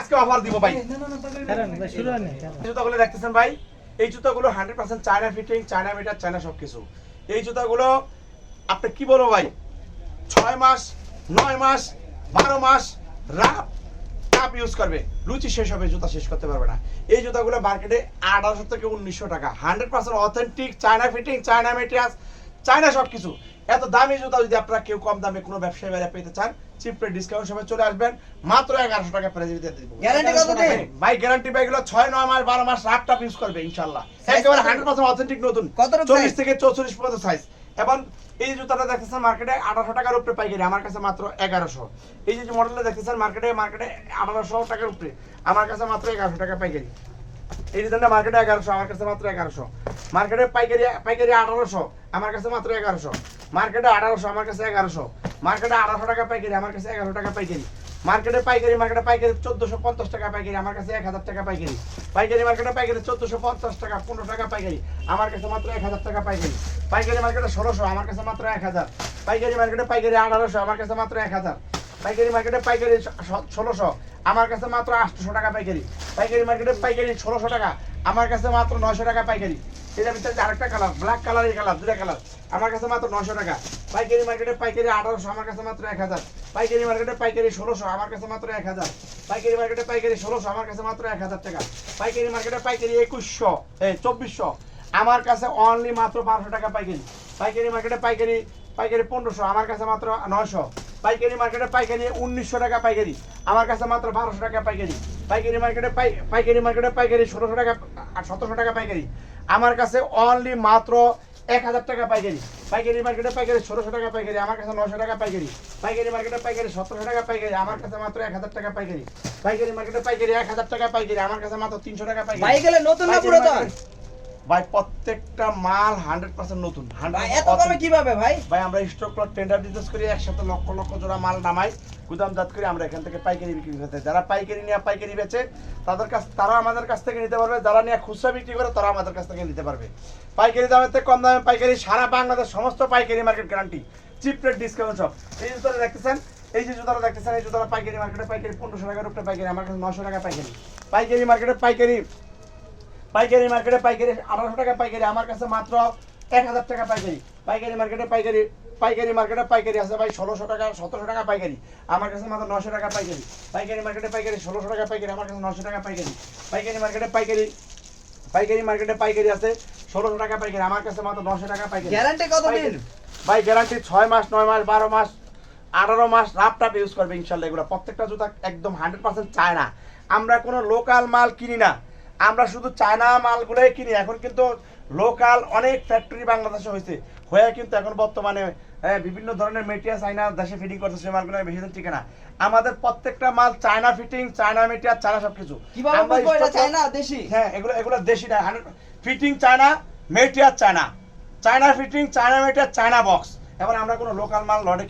আজকে অফার দিব ভাই। জুতাগুলো দেখতেছেন ভাই এই জুতাগুলো hundred percent China fitting China meter China সবকিছু। এই জুতাগুলো আপনি কি বলব ভাই ছয় মাস নয় মাস বারো মাস রাপ কাপ ইউজ করবে। রুচি শেষ হবে জুতা শেষ করতে পারবে না। এই জুতাগুলো মার্কেটে আঠারোশো থেকে উনিশশো টাকা। Hundred percent authentic China fitting China materials China সবকিছু। এত দামি জুতা যদি আপনারা কেউ কম দামে কোনো ব্যবসায়ী বাইরে পেতে চান চিপ ডিসকাউন্ট সময় চলে আসবেন। মাত্র এগারোশো টাকা প্রাইজে দিয়ে দেবো। Guarantee কত দিন? ভাই গ্যারান্টি ভাই এগুলো ছয় নয় মাস বারো মাস রাপ টাপ ইউজ করবে ইনশাল্লাহ একেবারে হান্ড্রেড পার্সেন্ট অথেন্টিক নতুন। চল্লিশ থেকে চৌচল্লিশ পর্যন্ত সাইজ এবং এই যে জুতাটা দেখতেছেন মার্কেটে আঠারোশো টাকার উপরে পাইকারি আমার কাছে মাত্র এগারোশো। এই যে মডেলটা দেখতেছেন মার্কেটে মার্কেটে আঠারোশো টাকার উপরে। আমার কাছে মাত্র এগারোশো টাকা পাইকারি। এই ডিজাইনটা মার্কেটে এগারোশো আমার কাছে মাত্র এগারোশো। মার্কেটে পাইকারি পাইকারি আঠারোশো, আমার কাছে মাত্র এগারোশো। মার্কেটে আঠারোশো, আমার কাছে এগারোশো। মার্কেটে আঠারোশো টাকা পাইকারি, আমার কাছে এগারো টাকা পাইকারি। মার্কেটে পাইকারি মার্কেটে পাইকারি চোদ্দশো পঞ্চাশ টাকা পাইকারি, আমার কাছে এক হাজার টাকা পাইকারি। পাইকারি মার্কেটে পাইকারি চোদ্দশো পঞ্চাশ টাকা, পনেরো টাকা পাইকারি, আমার কাছে মাত্র এক হাজার টাকা পাইকারি। পাইকারি মার্কেটে ষোলোশো, আমার কাছে মাত্র এক হাজার। পাইকারি মার্কেটে পাইকারি আঠারোশো, আমার কাছে মাত্র এক হাজার। পাইকারি মার্কেটে পাইকারি ষোলোশো, আমার কাছে মাত্র আটশোশো টাকা পাইকারি। পাইকারি মার্কেটে পাইকারি ষোলোশো টাকা, আমার কাছে মাত্র নয়শো টাকা পাইকারি। এটার ভিতরে আরেকটা কালার ব্ল্যাক কালার এই কালার দুটা কালার আমার কাছে মাত্র নয়শো টাকা। পাইকারি মার্কেটে পাইকারি আঠারোশো, আমার কাছে মাত্র এক হাজার। পাইকারি মার্কেটে পাইকারি ষোলোশো, আমার কাছে মাত্র এক হাজার। পাইকারি মার্কেটে পাইকারি ষোলোশো, আমার কাছে মাত্র এক হাজার টাকা। পাইকারি মার্কেটে পাইকারি একুশশো এই চব্বিশশো। আমার কাছে অনলি মাত্র বারোশো টাকা পাইকারি। পাইকারি মার্কেটে পাইকারি পাইকারি পনেরোশো, আমার কাছে মাত্র নয়শো। পাইকারি মার্কেটে পাইকারি উনিশশো টাকা পাইকারি। আমার কাছে মাত্র বারোশো টাকা পাইকারি। পাইকারি মার্কেটে পাইকারি মার্কেটে পাইকারি ষোলোশো টাকা আর সতেরোশো টাকা পাইকারি। আমার কাছে অনলি মাত্র এক হাজার টাকা পাইকারি। পাইকারি মার্কেটে পাইকারি ষোলোশো টাকা পাইকারি আমার কাছে নশো টাকা পাইকারি। পাইকারি মার্কেটে পাইকারি সতেরোশো টাকা পাইকারি আমার কাছে মাত্র এক হাজার টাকা পাইকারি। পাইকারি মার্কেটে পাইকারি এক হাজার টাকা পাইকারি আমার কাছে মাত্র তিনশো টাকা পাইকারি। নতুন না পুরাতন? মার্কেটে- ভাই প্রত্যেকটা মাল হান্ড্রেড পার্সেন্ট নতুন ভাই এত কমে কীভাবে ভাই? ভাই আমরা স্টক প্লট টেন্ডার বিজনেস করি একসাথে লক্ষ লক্ষ জোড়া মাল নামাই গুদামজাত করে আমরা এখান থেকে পাইকারি বিক্রি করতে যারা পাইকারি নিয়ে পাইকারি বেচে তাদের কাছ তারা আমাদের কাছ থেকে নিতে পারবে। যারা নিয়ে খুচরা বিক্রি করে তারা আমাদের কাছ থেকে নিতে পারবে। পাইকারি দামের থেকে কম দামে পাইকারি সারা বাংলাদেশ সমস্ত পাইকারি market guarantee cheap rate discount সব এই জুতোটা দেখতেছেন এই যে জুতোটা দেখতেছেন এই জুতোটা পাইকারি মার্কেটে পাইকারি পনেরোশো টাকার উপরে পাইকারি আমার কাছে নশো টাকা পাইকারি। পাইকারি মার্কেটে পাইকারি পাইকারি মার্কেটে পাইকারি আঠারোশো টাকা পাইকারি আমার কাছে মাত্র এক হাজার টাকা পাইকারি। পাইকারি মার্কেটে পাইকারি পাইকারি মার্কেটে পাইকারি আছে ভাই ষোলোশো টাকা সতেরোশো টাকা পাইকারি। আমার কাছে মাত্র নশো টাকা পাইকারি। পাইকারি মার্কেটে পাইকারি ষোলোশো টাকা পাইকারি আমার কাছে নশো টাকা পাইকারি। পাইকারি মার্কেটে পাইকারি পাইকারি মার্কেটে পাইকারি আছে ষোলোশো টাকা পাইকারি আমার কাছে মাত্র নশো টাকা পাইকারি। গ্যারান্টি কত দিন। ভাই গ্যারান্টি ছয় মাস নয় মাস বারো মাস আঠারো মাস রাপ টাপ ইউজ করবে ইনশাল্লাহ এগুলো। প্রত্যেকটা জুতা একদম হান্ড্রেড পার্সেন্ট চায় না আমরা কোনো লোকাল মাল কিনি না। আমরা শুধু চায়না মালগুলোই কিনি এখন কিন্তু লোকাল অনেক ফ্যাক্টরি বাংলাদেশে হয়েছে হয়ে কিন্তু এখন বর্তমানে বিভিন্ন ধরনের মেটেরিয়াল চায়না দেশে ফিটিং করছে সেই মালগুলো বেশি দিন টিকে না। আমাদের প্রত্যেকটা মাল China fitting China material China সবকিছু। দেশি? হ্যাঁ এগুলো এগুলো দেশি না fitting China material China. China fitting China material China box এবার আমরা কোনো লোকাল মাল কিনি